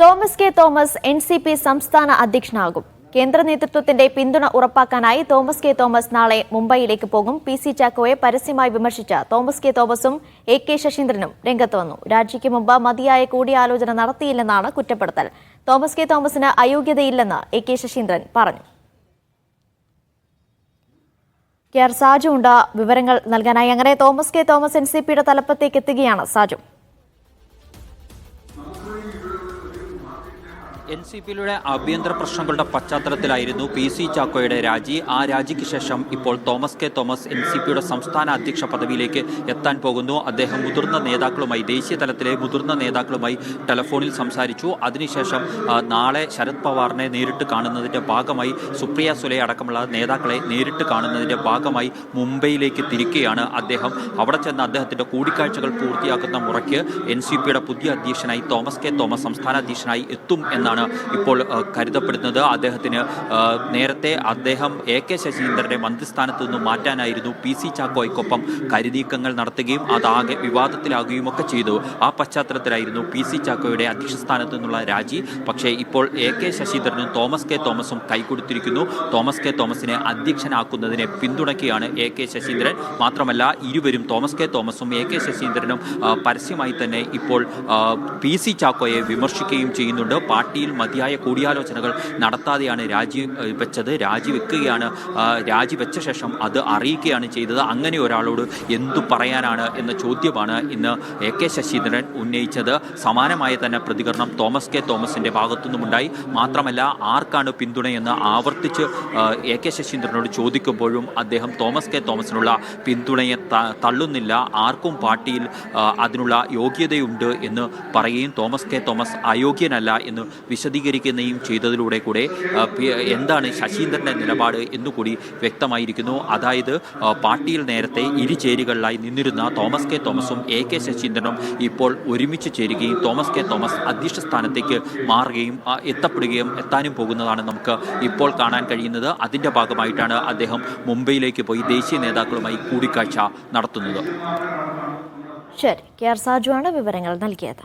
Thomas K Thomas N C P സംസ്ഥാന അധ്യക്ഷനാകും. കേന്ദ്ര നേതൃത്വത്തിന്റെ പിന്തുണ ഉറപ്പാക്കാനായി തോമസ് കെ തോമസ് നാളെ മുംബൈയിലേക്ക് പോകും. പി സി ചാക്കോയെ പരസ്യമായി വിമർശിച്ച തോമസ് കെ തോമസും എ കെ ശശീന്ദ്രനും രംഗത്ത് വന്നു. രാജിക്ക് മുമ്പ് മതിയായ കൂടിയാലോചന നടത്തിയില്ലെന്നാണ് കുറ്റപ്പെടുത്തൽ. തോമസ് കെ തോമസിന് അയോഗ്യതയില്ലെന്ന് എ കെ ശശീന്ദ്രൻ പറഞ്ഞു. കെ ആർ സാജു ഉണ്ട്. വിവരങ്ങൾ നൽകാനായി അങ്ങനെ Thomas K Thomas N C പിയുടെ തലപ്പത്തേക്ക് എത്തുകയാണ് സാജു. എൻ സി പിയിലൂടെ ആഭ്യന്തര പ്രശ്നങ്ങളുടെ പശ്ചാത്തലത്തിലായിരുന്നു പി സി ചാക്കോയുടെ രാജി. ആ രാജിക്ക് ശേഷം ഇപ്പോൾ Thomas K Thomas N C പിയുടെ സംസ്ഥാന അധ്യക്ഷ പദവിയിലേക്ക് എത്താൻ പോകുന്നു. അദ്ദേഹം മുതിർന്ന നേതാക്കളുമായി ദേശീയ തലത്തിലെ മുതിർന്ന നേതാക്കളുമായി ടെലഫോണിൽ സംസാരിച്ചു. അതിനുശേഷം നാളെ ശരത് പവാറിനെ നേരിട്ട് കാണുന്നതിന്റെ ഭാഗമായി സുപ്രിയ സുലെ അടക്കമുള്ള നേതാക്കളെ നേരിട്ട് കാണുന്നതിന്റെ ഭാഗമായി മുംബൈയിലേക്ക് തിരിക്കുകയാണ് അദ്ദേഹം. അവിടെ ചെന്ന് അദ്ദേഹത്തിന്റെ കൂടിക്കാഴ്ചകൾ പൂർത്തിയാക്കുന്ന മുറയ്ക്ക് എൻ സി പിയുടെ പുതിയ അധ്യക്ഷനായി തോമസ് കെ തോമസ് സംസ്ഥാന അധ്യക്ഷനായി എത്തും എന്നാണ് ഇപ്പോൾ ആ, കരുതപ്പെടുന്നത്. അദ്ദേഹത്തിന് നേരത്തെ അദ്ദേഹം എ കെ ശശീന്ദ്രന്റെ മന്ത്രിസ്ഥാനത്ത് നിന്ന് മാറ്റാനായിരുന്നു പി സി ചാക്കോയ്ക്കൊപ്പം കരുനീക്കങ്ങൾ നടത്തുകയും അതാകെ വിവാദത്തിലാകുകയും ഒക്കെ ചെയ്തു. ആ പശ്ചാത്തലത്തിലായിരുന്നു പി സി ചാക്കോയുടെ അധ്യക്ഷ സ്ഥാനത്ത് നിന്നുള്ള രാജി. പക്ഷേ ഇപ്പോൾ എ കെ ശശീന്ദ്രനും തോമസ് കെ തോമസും കൈകൊടുത്തിരിക്കുന്നു. തോമസ് കെ തോമസിനെ അധ്യക്ഷനാക്കുന്നതിനെ പിന്തുണയ്ക്കുകയാണ് എ കെ ശശീന്ദ്രൻ. മാത്രമല്ല ഇരുവരും തോമസ് കെ തോമസും എ കെ ശശീന്ദ്രനും പരസ്യമായി തന്നെ ഇപ്പോൾ പി സി ചാക്കോയെ വിമർശിക്കുകയും ചെയ്യുന്നുണ്ട്. പാർട്ടിയിൽ മതിയായ കൂടിയാലോചനകൾ നടത്താതെയാണ് രാജി വെച്ചത്. രാജിവെക്കുകയാണ് രാജിവെച്ച ശേഷം അത് അറിയിക്കുകയാണ് ചെയ്തത്. അങ്ങനെ ഒരാളോട് എന്തു പറയാനാണ് എന്ന ചോദ്യമാണ് ഇന്ന് എ കെ ശശീന്ദ്രൻ ഉന്നയിച്ചത്. സമാനമായ തന്നെ പ്രതികരണം തോമസ് കെ തോമസിന്റെ ഭാഗത്തുനിന്നുമുണ്ടായി. മാത്രമല്ല ആർക്കാണ് പിന്തുണയെന്ന് ആവർത്തിച്ച് എ കെ ശശീന്ദ്രനോട് ചോദിക്കുമ്പോഴും അദ്ദേഹം തോമസ് കെ തോമസിനുള്ള പിന്തുണയെ തള്ളുന്നില്ല. ആർക്കും പാർട്ടിയിൽ അതിനുള്ള യോഗ്യതയുണ്ട് എന്ന് പറയുകയും തോമസ് കെ തോമസ് അയോഗ്യനല്ല എന്ന് വിശദീകരിക്കുകയും ചെയ്തതിലൂടെ കൂടെ എന്താണ് ശശീന്ദ്രന്റെ നിലപാട് എന്നുകൂടി വ്യക്തമായിരിക്കുന്നു. അതായത് പാർട്ടിയിൽ നേരത്തെ ഇരുചേരികളിലായി നിന്നിരുന്ന തോമസ് കെ തോമസും എ കെ ശശീന്ദ്രനും ഇപ്പോൾ ഒരുമിച്ച് ചേരുകയും തോമസ് കെ തോമസ് അധ്യക്ഷ സ്ഥാനത്തേക്ക് മാറുകയും എത്തപ്പെടുകയും എത്താനും പോകുന്നതാണ് നമുക്ക് ഇപ്പോൾ കാണാൻ കഴിയുന്നത്. അതിന്റെ ഭാഗമായിട്ടാണ് അദ്ദേഹം മുംബൈയിലേക്ക് പോയി ദേശീയ നേതാക്കളുമായി കൂടിക്കാഴ്ച നടത്തുന്നത്. ശരി കെ ആർ സാജു ആണ് വിവരങ്ങൾ നൽകിയത്.